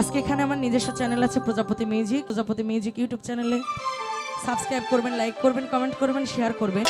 আজকে এখানে আমার নিজস্ব চ্যানেল আছে Prajapati music. Prajapati music YouTube চ্যানেলে সাবস্ক্রাইব করবেন লাইক করবেন কমেন্ট করবেন শেয়ার করবেন।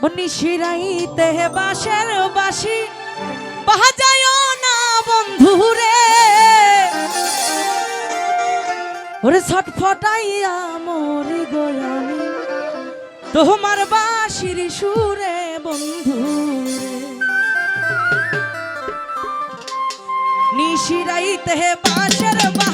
নিশিরাইতে বাসের বাসি বাজায় না বন্ধুরে ওরে ছটফটাইয়া মরি গোয়ামি তোমার বাসির সুরে বন্ধু নিশিরাইতে বাসের বাসি